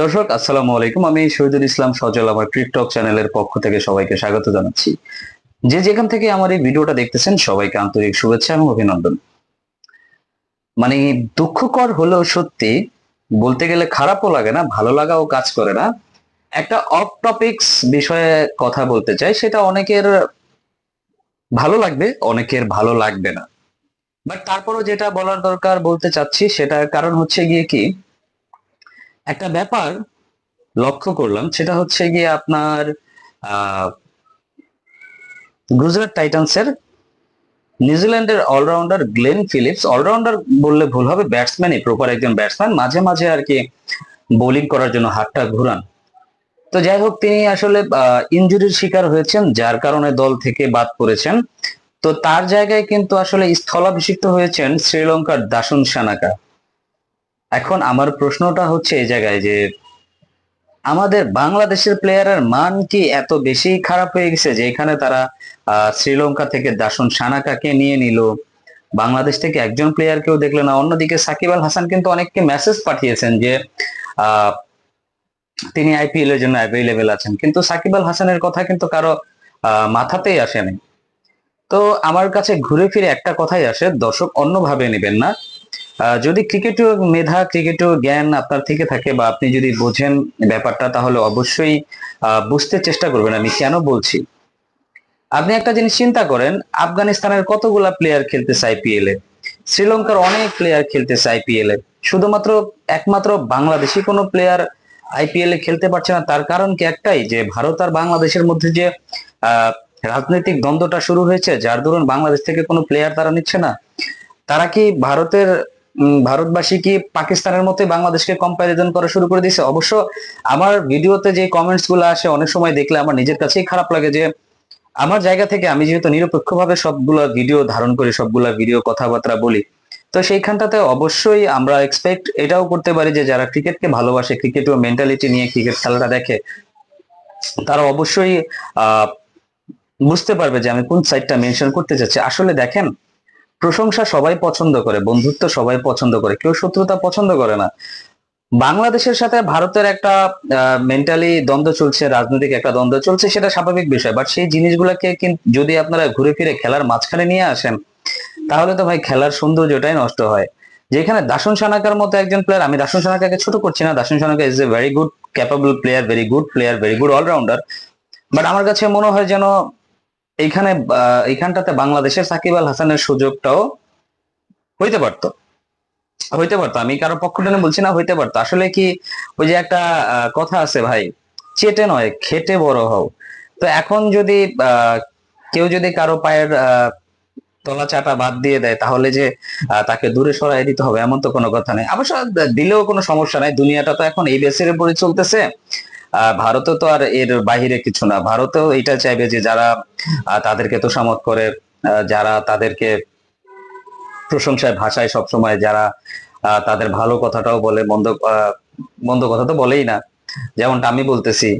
দর্শক, আসসালামু আলাইকুম। আমি শহীদুল ইসলাম সজল, আমার টিকটক চ্যানেলের পক্ষ থেকে সবাইকে স্বাগত জানাচ্ছি। যে যেখান থেকে আমার এই ভিডিওটা দেখতেছেন, সবাইকে আন্তরিক শুভেচ্ছা এবং অভিনন্দন। মানে দুঃখকর হলেও সত্যি, বলতে গেলে খারাপও লাগে না, ভালো লাগাও কাজ করে না। একটা অফ টপিকস বিষয়ে কথা বলতে চাই, সেটা অনেকের ভালো লাগবে, অনেকের ভালো লাগবে না। বাট তারপরও যেটা বলার দরকার বলতে চাচ্ছি, সেটার কারণ হচ্ছে গিয়ে কি একটা ব্যাপার লক্ষ্য করলাম, সেটা হচ্ছে গিয়ে আপনার গুজরাট টাইটান্সের নিউজিল্যান্ডের অলরাউন্ডার গ্লেন ফিলিপস, অলরাউন্ডার বললে ভুল হবে, ব্যাটসম্যানই প্রপার একজন ব্যাটসম্যান, মাঝে মাঝে আর কি বোলিং করার জন্য হাতটা ঘুরান। তো যাই হোক, তিনি আসলে ইনজুরির শিকার হয়েছেন, যার কারণে দল থেকে বাদ পড়েছেন। তো তার জায়গায় কিন্তু আসলে স্থলাভিষিক্ত হয়েছেন শ্রীলঙ্কার দাসুন সানাকা। এখন আমার প্রশ্নটা হচ্ছে এই জায়গায় যে, আমাদের বাংলাদেশের প্লেয়ারের মান কি এত বেশি খারাপ হয়ে গেছে যে এখানে তারা শ্রীলঙ্কা থেকে দাসুন সানাকাকে নিয়ে নিল? বাংলাদেশ থেকে একজন প্লেয়ারকেও দেখল না। অন্যদিকে সাকিব আল হাসান কিন্তু অনেককে মেসেজ পাঠিয়েছেন যে তিনি আইপিএল এর জন্য অ্যাভেলেবেল আছেন। কিন্তু সাকিব আল হাসানের কথা কিন্তু কারও মাথাতেই আসেনি তো আমার কাছে ঘুরে ফিরে একটা কথাই আসে, দর্শক অন্যভাবে নেবেন না। যদি ক্রিকেটীয় মেধা, ক্রিকেটীয় জ্ঞান আপনার থেকে থাকে বা আপনি যদি বোঝেন ব্যাপারটা, তাহলে অবশ্যই বুঝতে চেষ্টা করবেন আমি কেন বলছি। আপনি একটা জিনিস চিন্তা করেন, আফগানিস্তানের কতগুলা প্লেয়ার খেলতেছে আইপিএল এ? শ্রীলঙ্কার অনেক প্লেয়ার খেলতেছে আইপিএল এ। শুধুমাত্র একমাত্র বাংলাদেশি কোনো প্লেয়ার আইপিএল এ খেলতে পারছে না। তার কারণ কি একটাই, যে ভারত আর বাংলাদেশের মধ্যে যে রাজনৈতিক দ্বন্দ্বটা শুরু হয়েছে, যার দরুন বাংলাদেশ থেকে কোনো প্লেয়ার তারা নিচ্ছে না। তারা কি ভারতের ভারতবাসী কি পাকিস্তানের মতো বাংলাদেশকে কম্প্যারিজন করা শুরু করে দিয়েছে? অবশ্য আমার ভিডিওতে যে কমেন্টসগুলো আসে, অনেক সময় দেখলে আমার নিজের কাছেই খারাপ লাগে যে, আমার জায়গা থেকে আমি যেহেতু নিরপেক্ষভাবে সবগুলা ভিডিও ধারণ করি, সবগুলা ভিডিও কথাবার্তা বলি, তো সেইখানটাতে অবশ্যই আমরা এক্সপেক্ট এটাও করতে পারি যে, যারা ক্রিকেটকে ভালোবাসে ক্রিকেট ও মেন্টালিটি নিয়ে ক্রিকেট খেলাটা দেখে, তারা অবশ্যই, আহ, বুঝতে পারবে যে আমি কোন সাইডটা মেনশন করতে চাচ্ছি। আসলে দেখেন প্রশংসা সবাই পছন্দ করে, বন্ধুত্ব সবাই পছন্দ করে, কেউ শত্রুতা পছন্দ করে না। বাংলাদেশের সাথে ভারতের একটা মেন্টালি দ্বন্দ্ব চলছে, রাজনৈতিক একটা দ্বন্দ্ব চলছে, সেটা স্বাভাবিক বিষয়। বাট সেই জিনিসগুলোকে যদি আপনারা ঘুরে ফিরে খেলার মাঝখানে নিয়ে আসেন, তাহলে তো ভাই খেলার সৌন্দর্যটাই নষ্ট হয়। যেখানে দাসন সানাকার মতো একজন প্লেয়ার আমি দাসন সানাকাকে ছোট করছি না Dasun Shanaka is a very good capable player very good player very good allrounder but আমার কাছে মনে হয় যেন এইখানে এইখানটাতে বাংলাদেশের সাকিব আল হাসানের সুযোগটাও হইতে পারতো। হইতে পারতো। আমি কারও পক্ষ টেনে বলছি না, হইতে পারতো। আসলে কি, ওই যে একটা কথা আছে ভাই, চেটে নয়, খেটে বড় হও। তো এখন যদি কেউ যদি কারও পায়ের তলা চাটা বাদ দিয়ে দেয়, তাহলে যে তাকে দূরে সরাই দিতে হবে, এমন তো কোনো কথা নেই। অবশ্য দিলেও কোনো সমস্যা নাই। দুনিয়াটা তো এখন এই বেসের উপরে চলতেছে। ভারতও তো আর এর বাহিরে কিছু না। ভারতও এটা চাইবে যে যারা তাদেরকে তোষামত করে যারা তাদেরকে প্রশংসায়, ভাষায় সবসময় যারা তাদের ভালো কথাটাও বলে, মন্দ মন্দ কথা তো বলেই না। যেমনটা আমি বলতেছি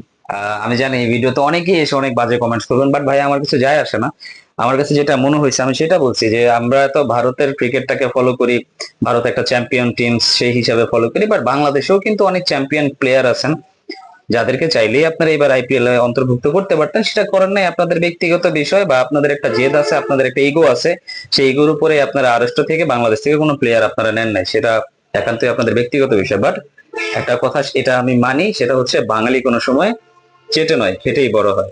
আমি জানি এই ভিডিওতে অনেকেই এসে অনেক বাজে কমেন্টস করবেন বাট ভাই, আমার কিছু যায় আসে না। আমার কাছে যেটা মনে হয়েছে, আমি সেটা বলছি যে আমরা তো ভারতের ক্রিকেটটাকে ফলো করি, ভারত একটা চ্যাম্পিয়ন টিম সেই হিসাবে ফলো করি বাট বাংলাদেশেও কিন্তু অনেক চ্যাম্পিয়ন প্লেয়ার আছেন। যাদেরকে চাইলেই আপনারা এবার আইপিএল এ অন্তর্ভুক্ত করতে পারতেন, সেটা করেন নাই। আপনাদের ব্যক্তিগত বিষয় বা আপনাদের একটা জেদ আছে, আপনাদের একটা ইগো আছে, সেই ইগোর উপরে আপনারা আড়ষ্ট থেকে বাংলাদেশ থেকে কোনো প্লেয়ার আপনারা নেন নাই। সেটা একান্তই আপনাদের ব্যক্তিগত বিষয়। বাট একটা কথা, এটা আমি মানি, সেটা হচ্ছে বাঙালি কোনো সময় চেটে নয় ফেটেই বড় হয়।